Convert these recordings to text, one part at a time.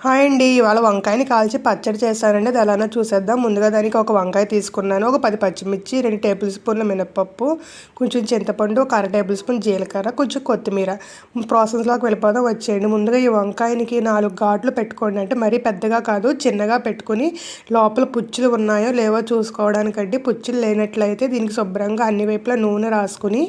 Hi అండి ఇవాళ వంకాయని కాల్చి పచ్చడి చేస్తానండి అది ఎలానో చూసేద్దాం. ముందుగా దానికి ఒక వంకాయ తీసుకున్నాను. ఒక పది పచ్చిమిర్చి రెండు టేబుల్ స్పూన్ల మినపప్పు కొంచెం చింతపండు ఒక అర టేబుల్ స్పూన్ జీలకర్ర కొంచెం కొత్తిమీర. ప్రాసెస్లోకి వెళ్ళిపోదాం వచ్చేయండి. ముందుగా ఈ వంకాయనికి నాలుగు ఘాట్లు పెట్టుకోండి. అంటే మరీ పెద్దగా కాదు చిన్నగా పెట్టుకుని లోపల పుచ్చులు ఉన్నాయో లేవో చూసుకోవడానికంటే పుచ్చులు లేనట్లయితే దీనికి శుభ్రంగా అన్ని వైపులా నూనె రాసుకుని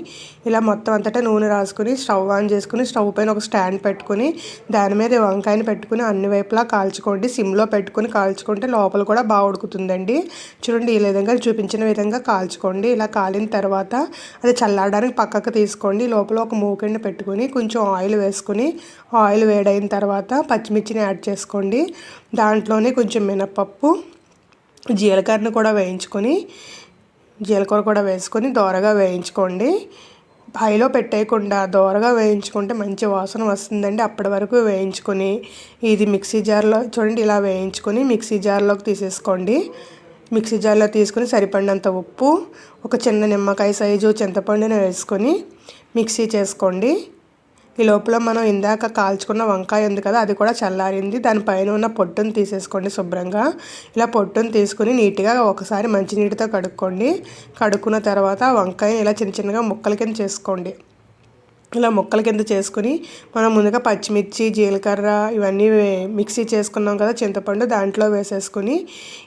ఇలా మొత్తం అంతటా నూనె రాసుకుని స్టవ్ ఆన్ చేసుకుని స్టవ్ పైన ఒక స్టాండ్ పెట్టుకుని దాని మీద వంకాయని పెట్టుకుని అన్ని వైపులా కాల్చుకోండి సిమ్లో పెట్టుకుని కాల్చుకుంటే లోపల కూడా బాగా ఉడుకుతుందండి. చూడండి ఈ విధంగా చూపించిన విధంగా కాల్చుకోండి. ఇలా కాలిన తర్వాత అది చల్లారడానికి పక్కకు తీసుకోండి. లోపల ఒక మూకెండి పెట్టుకొని కొంచెం ఆయిల్ వేసుకొని ఆయిల్ వేడైన తర్వాత పచ్చిమిర్చిని యాడ్ చేసుకోండి. దాంట్లోనే కొంచెం మినపప్పు జీలకర్రను కూడా వేయించుకొని జీలకర్ర కూడా వేసుకొని దోరగా వేయించుకోండి. హైలో పెట్టేయకుండా దోరగా వేయించుకుంటే మంచి వాసన వస్తుందండి. అప్పటి వరకు వేయించుకొని ఇది మిక్సీ జార్లో చూడండి ఇలా వేయించుకొని మిక్సీ జార్లోకి తీసేసుకోండి. మిక్సీ జార్లో తీసుకొని సరిపడినంత ఉప్పు ఒక చిన్న నిమ్మకాయ సైజు చింతపండుని వేసుకొని మిక్సీ చేసుకోండి. ఈ లోపల మనం ఇందాక కాల్చుకున్న వంకాయ ఉంది కదా అది కూడా చల్లారింది. దానిపైన ఉన్న పొట్టును తీసేసుకోండి శుభ్రంగా. ఇలా పొట్టును తీసుకుని నీట్గా ఒకసారి మంచినీటితో కడుక్కోండి. కడుక్కున్న తర్వాత వంకాయని ఇలా చిన్న చిన్నగా ముక్కల కింద చేసుకోండి. ఇలా ముక్కల కింద చేసుకుని మనం ముందుగా పచ్చిమిర్చి జీలకర్ర ఇవన్నీ మిక్సీ చేసుకున్నాం కదా చింతపండు దాంట్లో వేసేసుకుని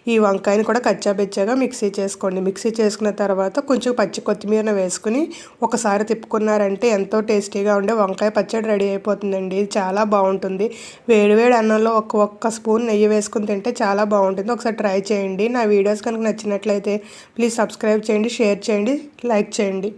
ఈ వంకాయని కూడా కచ్చాబెచ్చాగా మిక్సీ చేసుకోండి. మిక్సీ చేసుకున్న తర్వాత కొంచెం పచ్చి కొత్తిమీరను వేసుకుని ఒకసారి తిప్పుకున్నారంటే ఎంతో టేస్టీగా ఉండే వంకాయ పచ్చడి రెడీ అయిపోతుందండి. చాలా బాగుంటుంది. వేడివేడి అన్నంలో ఒక్క ఒక్క స్పూన్ నెయ్యి వేసుకుని తింటే చాలా బాగుంటుంది. ఒకసారి ట్రై చేయండి. నా వీడియోస్ కనుక నచ్చినట్లయితే ప్లీజ్ సబ్స్క్రైబ్ చేయండి షేర్ చేయండి లైక్ చేయండి.